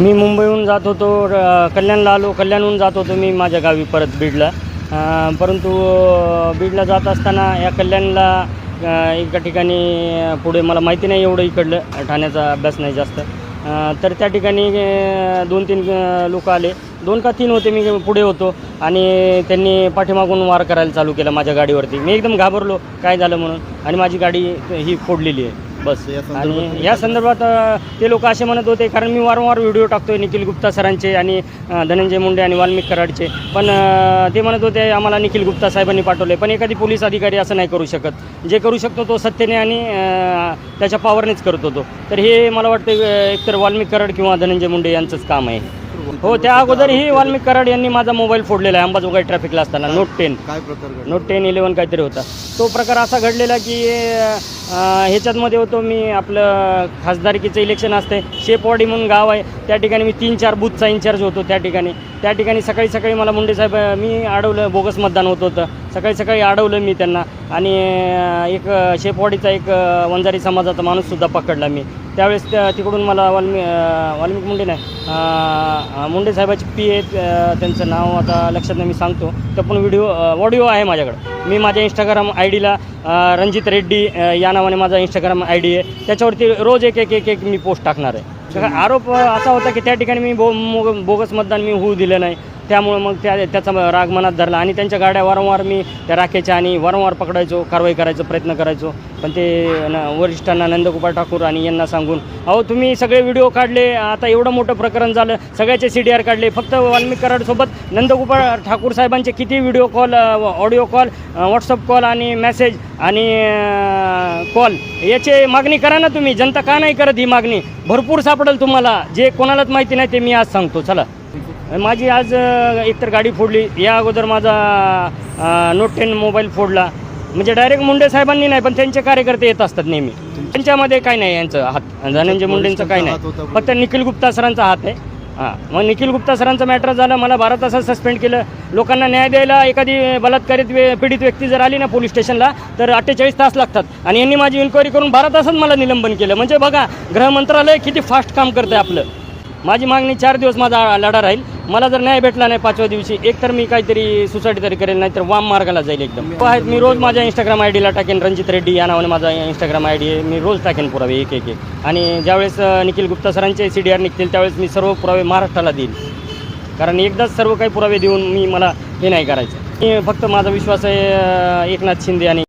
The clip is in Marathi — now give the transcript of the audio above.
मी मुंबईहून जात होतो र- कल्याणला आलो कल्याणहून जात होतो मी माझ्या गावी परत बीडला. परंतु बीडला जात असताना या कल्याणला एका ठिकाणी पुढे मला माहिती नाही एवढं इकडलं ठाण्याचा अभ्यास नाही जास्त. तर त्या ठिकाणी दोन तीन लोक आले. दोन का तीन होते मी पुढे होतो आणि त्यांनी पाठीमागून वार करायला चालू केला माझ्या गाडीवरती. मी एकदम घाबरलो काय झालं म्हणून? आणि माझी गाडी ही फोडलेली आहे. बस. या संदर्भात आणि या संदर्भात अ, ते लोक असे म्हणत होते कारण मी वारंवार व्हिडिओ टाकतोय निखिल गुप्ता सरांचे आणि अ, धनंजय मुंडे आणि वाल्मिक कराडचे. पण अ, ते म्हणत होते आम्हाला निखिल गुप्ता साहेबांनी पाठवले पण एखादी पोलीस अधिकारी असं नाही करू शकत. जे करू शकतो तो सत्तेने आणि अ, त्याच्या पावरनेच करत होतो. तर हे मला वाटतं अ, एकतर वाल्मिक कराड किंवा धनंजय मुंडे यांचंच काम आहे. हो त्या अगोदरही वाल्मिक कराड यांनी माझा मोबाईल फोडलेला आहे अंबाजोगाई ट्रॅफिकला असताना. नोट टेन काय प्रकार घडला? नोट टेन इलेवन काहीतरी होता. तो प्रकार असा घडलेला की ह्याच्यातमध्ये होतो मी आपलं खासदारकीचं इलेक्शन असते शेपवाडी म्हणून गाव आहे. त्या ठिकाणी मी तीन चार बूथचा इन्चार्ज होतो त्या ठिकाणी. त्या ठिकाणी सकाळी सकाळी मला मुंडे साहेब मी अडवलं बोगस मतदान होत होतं. सकाळी सकाळी अडवलं मी त्यांना. आणि एक शेपवाडीचा एक वंजारी समाजाचा माणूससुद्धा पकडला मी. त्यावेळेस त्या तिकडून मला वाल्मी वाल्मिक मुंडे नाही अं, मुंडे साहेबाची पी आहेत त्यांचं नाव आता लक्षात नाही मी सांगतो. तर पण व्हिडिओ ऑडिओ आहे माझ्याकडं. मी माझ्या इंस्टाग्राम आय डीला रणजित रेड्डी या नावाने माझा इंस्टाग्राम आय डी आहे. त्याच्यावरती रोज एक एक एक एक मी पोस्ट टाकणार आहे. आरोप असा होता की त्या ठिकाणी मी बो मो- बोगस मतदान मी होऊ दिलं नाही. त्यामुळं मग त्या त्याचा राग मनात धरला आणि त्यांच्या गाड्या वारंवार मी त्या राखेच्या आणि वारंवार पकडायचो कारवाई करायचा प्रयत्न करायचो. पण ते वरिष्ठांना नंदगोपाळ ठाकूर आणि यांना सांगून अहो तुम्ही सगळे व्हिडिओ काढले आता एवढं मोठं प्रकरण झालं सगळ्याचे सी डी आर काढले फक्त वाल्मिक कराडसोबत नंदगोपाळ ठाकूर साहेबांचे किती video call audio call WhatsApp call आणि मेसेज आणि कॉल याचे मागणी करा ना तुम्ही जनता का नाही करत ही मागणी? भरपूर सापडेल तुम्हाला जे कोणालाच माहिती नाही ते मी आज सांगतो चला. माझी आज एकतर गाडी फोडली. या अगोदर माझा नोट टेन मोबाईल फोडला. म्हणजे डायरेक्ट मुंडे साहेबांनी नाही पण त्यांचे कार्यकर्ते येत असतात नेहमी. त्यांच्यामध्ये काय नाही यांचं हात. धनंजय मुंडेंचं होता नाही फक्त निखिल गुप्ता सरांचा हात आहे. हां. मग निखिल गुप्ता सरांचं मॅटर झालं मला बारा तासात सस्पेंड केलं. लोकांना न्याय द्यायला एखादी बलात्कारित वे पीडित व्यक्ती जर आली ना पोलीस स्टेशनला तर अठ्ठेचाळीस तास लागतात. आणि यांनी माझी इन्क्वायरी करून बारा तासात मला निलंबन केलं. म्हणजे बघा गृह मंत्रालय किती फास्ट काम करतं आपलं. माझी मागणी चार दिवस माझा लढा राहील. मला जर न्याय भेटला नाही पाचव्या दिवशी एक तर मी काहीतरी सुसाईड तरी करेल नाही तर वाम मार्गाला जाईल एकदम. तो आहेत मी रोज माझ्या इंस्टाग्राम आय डीला टाकेन रणजित रेड्डी या नावाने माझा इंस्टाग्राम आय डी आहे. मी रोज टाकेन पुरावे एक एक एक. आणि ज्यावेळेस निखिल गुप्ता सरांचे सी डी आर निघतील त्यावेळेस मी सर्व पुरावे महाराष्ट्राला देईल कारण एकदाच सर्व काही पुरावे देऊन मी मला हे नाही करायचं. मी फक्त माझा विश्वास आहे एकनाथ शिंदे आणि